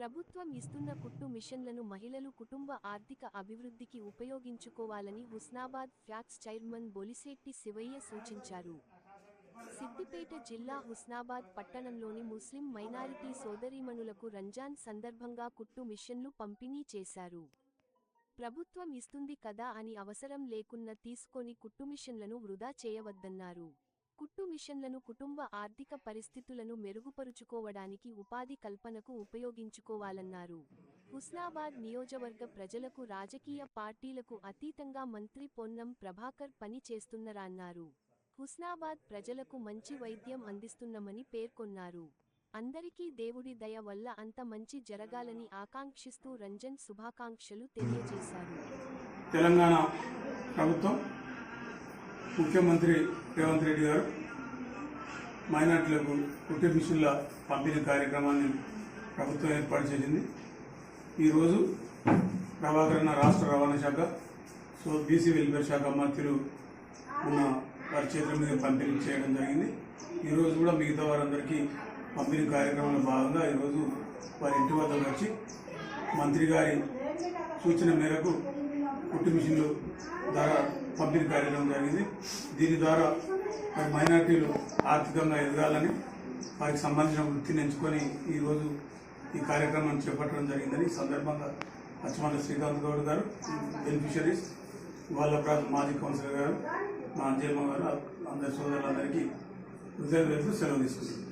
ప్రభుత్వం ఇస్తున్న కుట్టు మిషన్లను మహిళలు కుటుంబ ఆర్థిక అభివృద్ధికి ఉపయోగించుకోవాలని హుస్నాబాద్ ఫ్యాక్స్ చైర్మన్ బొలిశెట్టి శివయ్య సూచించారు. సిద్దిపేట జిల్లా హుస్నాబాద్ పట్టణంలోని ముస్లిం మైనారిటీ సోదరీమణులకు రంజాన్ సందర్భంగా కుట్టు మిషన్లు పంపిణీ చేశారు. ప్రభుత్వం ఇస్తుంది కదా అని అవసరం లేకున్న తీసుకొని కుట్టు మిషన్లను వృధా చేయవద్దన్నారు. కుట్టు మిషన్లను కుటుంబ ఆర్థిక పరిస్థితులను మెరుగుపరుచుకోవడానికి ఉపాధి కల్పనకు ఉపయోగించుకోవాలన్నారు. హుస్నాబాద్ నియోజకవర్గ ప్రజలకు రాజకీయ పార్టీలకు అతీతంగా మంత్రి పొన్నం ప్రభాకర్ పని చేస్తున్నారన్నారు హుస్నాబాద్ ప్రజలకు మంచి వైద్యం అందిస్తున్నామని పేర్కొన్నారు. అందరికీ దేవుడి దయ వల్ల అంత మంచి జరగాలని ఆకాంక్షిస్తూ రంజన్ శుభాకాంక్షలు తెలియజేశారు. తెలంగాణ ప్రభుత్వం ముఖ్యమంత్రి రేవంత్ రెడ్డి గారు మైనార్టీలకు కుట్టి మిషన్ల పంపిణీ కార్యక్రమాన్ని ప్రభుత్వం ఏర్పాటు చేసింది. ఈరోజు ప్రభాకరణ రాష్ట్ర రవాణా శాఖ సో బీసీ వెల్ఫేర్ శాఖ మంత్రులు ఉన్న వారి చేతుల మీద పంపిణీ చేయడం జరిగింది. ఈరోజు కూడా మిగతా వారందరికీ పంపిణీ కార్యక్రమంలో భాగంగా ఈరోజు వారి ఇంటి వద్దకు వచ్చి మంత్రి గారి సూచన మేరకు కుట్టు మిషన్లు ద్వారా పంపిణీ కార్యక్రమం జరిగింది. దీని ద్వారా మరి మైనార్టీలు ఆర్థికంగా ఎదగాలని వారికి సంబంధించిన వృత్తిని ఎంచుకొని ఈరోజు ఈ కార్యక్రమాన్ని చేపట్టడం జరిగిందని ఈ సందర్భంగా అచ్చమండ శ్రీకాంత్ గౌడ్ గారు బెనిఫిషరీస్ వాళ్ళ ప్రాంత మాజీ కౌన్సిలర్ గారు మా అంజయమ్మ గారు అందరి సోదరులందరికీ హృదయ సెలవు తీసుకుంటున్నాను